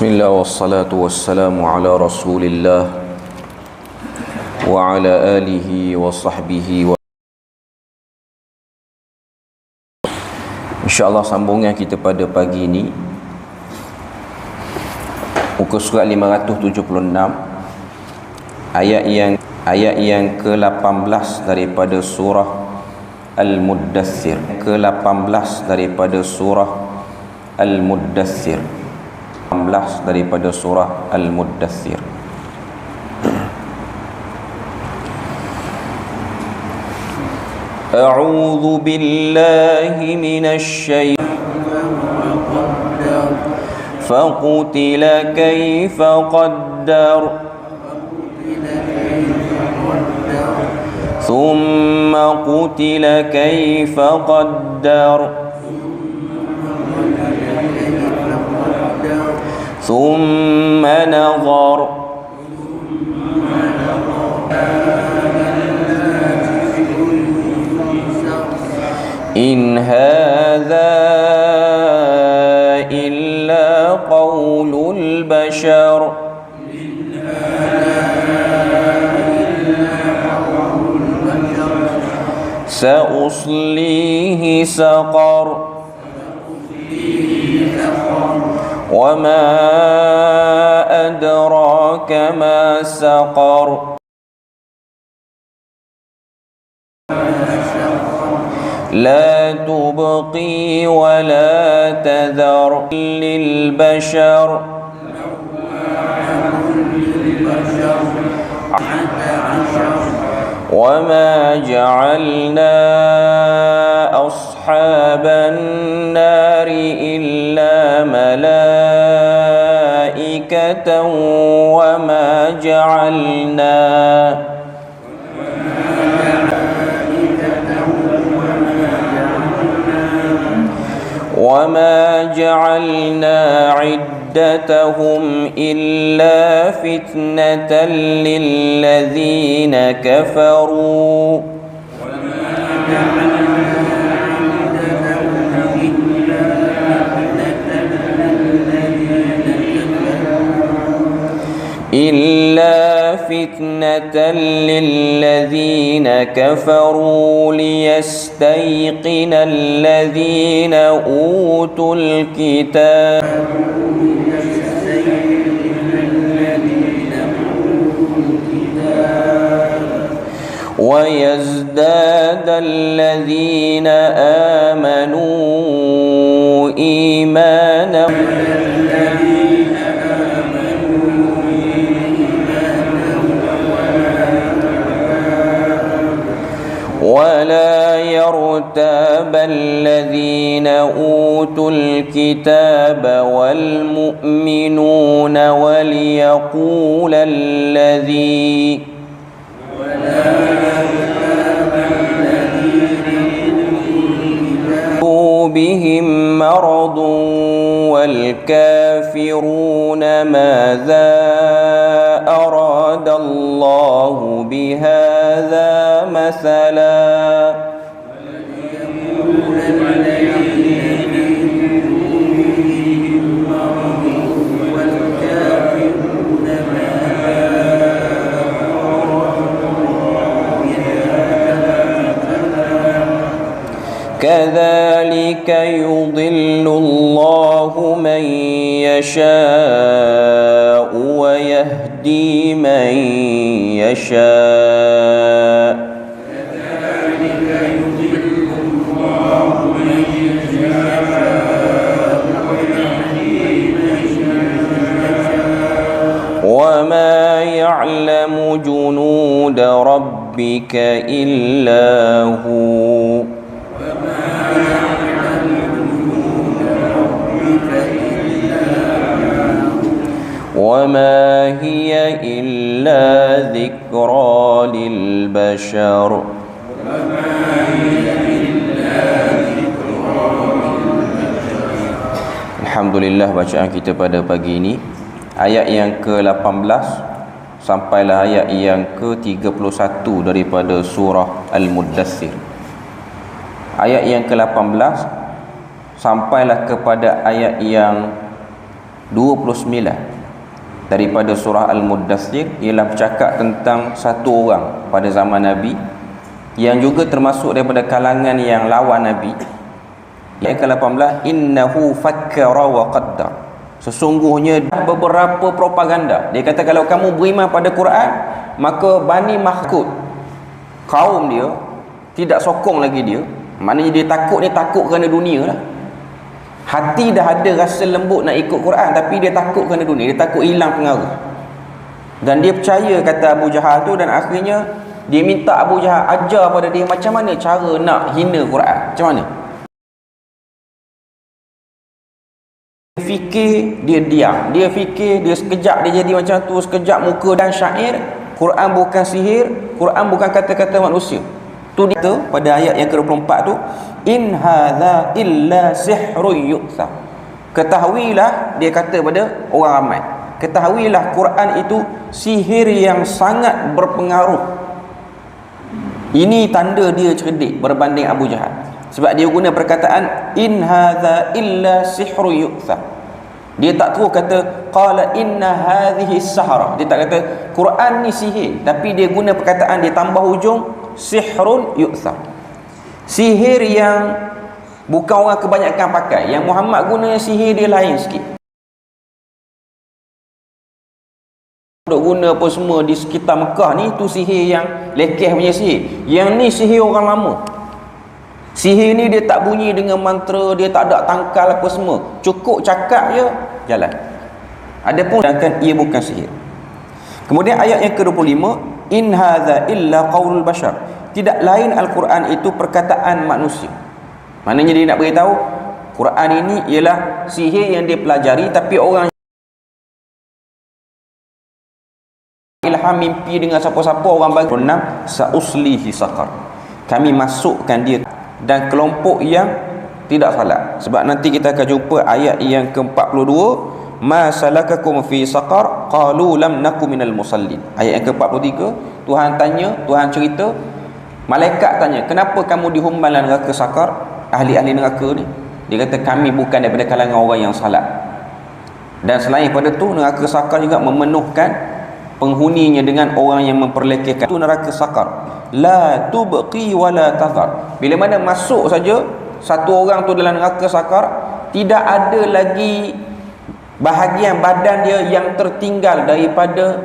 Bismillah wassalatu wassalamu ala rasulillah wa ala alihi wa sahbihi wa InsyaAllah sambungan kita pada pagi ini Muka surat 576 Ayat yang ayat yang ke-18 daripada surah Al-Muddathir Ke-18 daripada surah Al-Muddathir 18 daripada surah Al-Muddathir أعوذ بالله من الشيطان فقتل كيف قدر ثم قتل كيف قدر ثم نظر. إن هذا إلا قول البشر. سأصليه سقر. وما أدراك ما سقر لا تبقي ولا تذر للبشر وما جعلنا أصحاب النار إلا وما جعلنا وما جعلنا عدتهم إلا فتنة للذين كفروا. إلا فتنة للذين كفروا ليستيقن الذين أوتوا الكتاب. ويزداد الذين آمنوا الكتاب والمؤمنون وليقول الذي بهم مرض والكافرون ماذا أراد الله بهذا مثلا كذلك يضل الله من يشاء ويهدي من يشاء وما يعلم جنود ربك إلا هو وما هي إلا ذكرى للبشر Alhamdulillah bacaan kita pada pagi ini Ayat yang ke-18 Sampailah ayat yang ke-31 daripada surah Al-Muddassir Ayat yang ke-18 Sampailah kepada ayat yang 29 daripada surah Al-Muddathir ialah bercakap tentang satu orang pada zaman Nabi yang juga termasuk daripada kalangan yang lawan Nabi yang ke-18 innahu fakkara wa qaddar. Sesungguhnya beberapa propaganda. Dia kata kalau kamu beriman pada Quran maka Bani Mahkut kaum dia tidak sokong lagi dia. Maknanya dia takut ni takut kerana dunia lah hati dah ada rasa lembut nak ikut Quran tapi dia takut kerana dunia. Dia takut hilang pengaruh. Dan dia percaya kata Abu Jahal tu dan akhirnya dia minta Abu Jahal ajar pada dia macam mana cara nak hina Quran. Macam mana? Dia fikir dia diam. Dia fikir dia sekejap dia jadi macam tu. Sekejap muka dan syair Quran bukan sihir Quran bukan kata-kata manusia tu dia pada ayat yang ke-24 tu in hadza illa sihrun yu'sa ketahuilah dia kata pada orang ramai ketahuilah Quran itu sihir yang sangat berpengaruh. Ini tanda dia cerdik berbanding Abu Jahal. Sebab dia guna perkataan in hadza illa sihrun yu'sa dia tak terus kata qala inna hadhihi sahara. Dia tak kata Quran ni sihir. Tapi dia guna perkataan dia tambah hujung sihrun yu'sa sihir yang bukan orang kebanyakan pakai. Yang Muhammad guna sihir dia lain sikit. Duk guna apa semua di sekitar Mekah ni tu sihir yang lekeh punya sihir. Yang ni sihir orang lama. Sihir ni dia tak bunyi dengan mantra dia tak ada tangkal apa semua. Cukup cakap je jalan. Adapun sedangkan ia bukan sihir. Kemudian ayat yang ke-25 in hadza illa qaulul bashar. Tidak lain Al-Quran itu perkataan manusia. Maknanya dia nak beritahu Quran ini ialah sihir yang dia pelajari tapi orang ilham mimpi dengan siapa-siapa orang bagi. Enam sauslihi saqar. Kami masukkan dia dan kelompok yang tidak salah. Sebab nanti kita akan jumpa ayat yang ke-42 ma salakakum fi saqar qalu lam nakum minal musallin ayat yang ke-43 Tuhan tanya Tuhan cerita Malaikat tanya, kenapa kamu dihumban dalam neraka sakar? Ahli-ahli neraka ni. Dia kata, kami bukan daripada kalangan orang yang salat. Dan selain daripada tu, neraka sakar juga memenuhkan penghuninya dengan orang yang memperlekehkan. Itu neraka sakar. La tubqi wa la tazar. Bila mana masuk saja, satu orang tu dalam neraka sakar, tidak ada lagi bahagian badan dia yang tertinggal daripada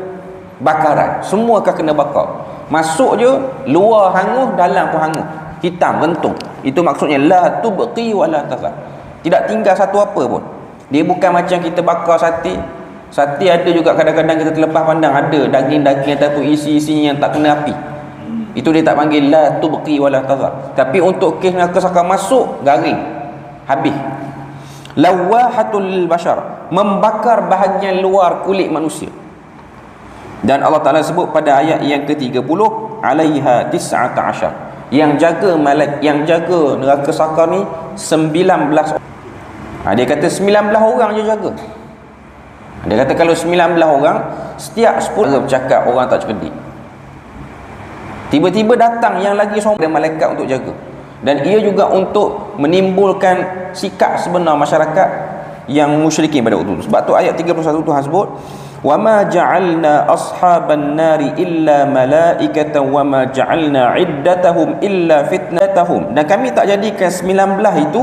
bakaran. Semua akan kena bakar. Masuk je luar hangus dalam pun hangus. Hitam rentung itu maksudnya la tubqi wala tazar. Tidak tinggal satu apa pun. Dia bukan macam kita bakar sate. Sate ada juga kadang-kadang kita terlepas pandang. Ada daging-daging ataupun isi-isi yang tak kena api. Itu dia tak panggil la tubqi wala tazar. Tapi untuk kes nak kesakar masuk garing. Habis lawahatul bashar. Membakar bahagian luar kulit manusia. Dan Allah Taala sebut pada ayat yang ke-30 alaiha tis'ata ashar yang jaga malak yang jaga neraka sakar ni 19 ha, dia kata 19 orang je jaga. Dia kata kalau 19 orang setiap 10 bercakap orang tak cerdik tiba-tiba datang yang lagi seorang malaikat untuk jaga dan ia juga untuk menimbulkan sikap sebenar masyarakat yang musyrikin pada waktu itu sebab tu ayat 31 Tuhan sebut وما جعلنا أصحاب النار إلا ملائكة وما جعلنا عدتهم إلا فتنتهم dan kami tak jadikan 19 itu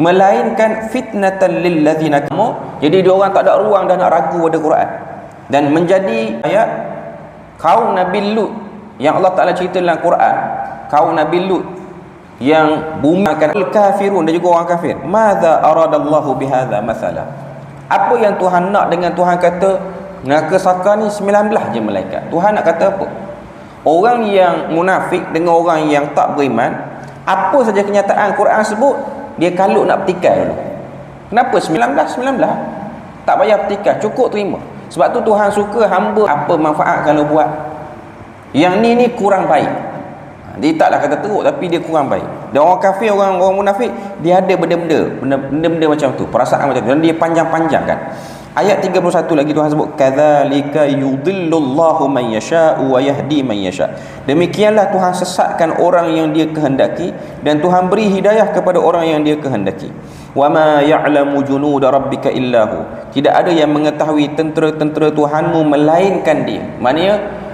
melainkan fitnatan lilladzina kamu jadi dia orang tak ada ruang dah nak ragu pada Quran dan menjadi ayat kaum Nabi Lut yang Allah Taala cerita dalam Quran kaum Nabi Lut yang bumi akan kafirun dan juga orang kafir. Madza aradallahu bihadza masalah apa yang Tuhan nak dengan Tuhan kata neraka saka ni 19 je malaikat. Tuhan nak kata apa? Orang yang munafik dengan orang yang tak beriman apa saja kenyataan Quran sebut dia kalut nak petikai dulu. Kenapa 19 19 tak payah petikai cukup terima. Sebab tu Tuhan suka hamba apa manfaat kalau buat. Yang ni ni kurang baik dia taklah kata teruk tapi dia kurang baik. Dan orang kafir orang orang munafik dia ada benda-benda benda-benda macam tu perasaan macam tu. Dan dia panjang-panjang kan. Ayat 31 lagi Tuhan sebut kadzalika yudhillullahu man yasha'u wa yahdi man yasha. Demikianlah Tuhan sesatkan orang yang dia kehendaki dan Tuhan beri hidayah kepada orang yang dia kehendaki. Wa ma ya'lamu junuda rabbika illahu tidak ada yang mengetahui tentera-tentera Tuhanmu melainkan dia. Maknanya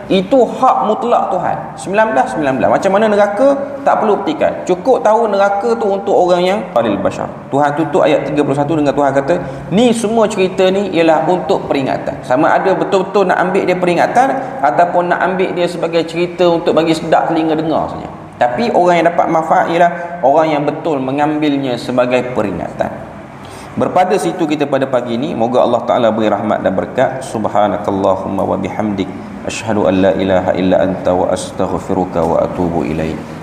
itu hak mutlak Tuhan. 19 19 macam mana neraka tak perlu petikan cukup tahu neraka tu untuk orang yang palil bashar. Tuhan tutup ayat 31 dengan Tuhan kata ni semua cerita ni ialah untuk peringatan. Sama ada betul-betul nak ambil dia peringatan ataupun nak ambil dia sebagai cerita untuk bagi sedap telinga dengar saja. Tapi orang yang dapat manfaat ialah orang yang betul mengambilnya sebagai peringatan. Berpada situ kita pada pagi ini moga Allah Taala beri rahmat dan berkat. Subhanakallahumma wa bihamdik Ashhadu an la ilaha illa anta wa astaghfiruka wa atubu ilaik.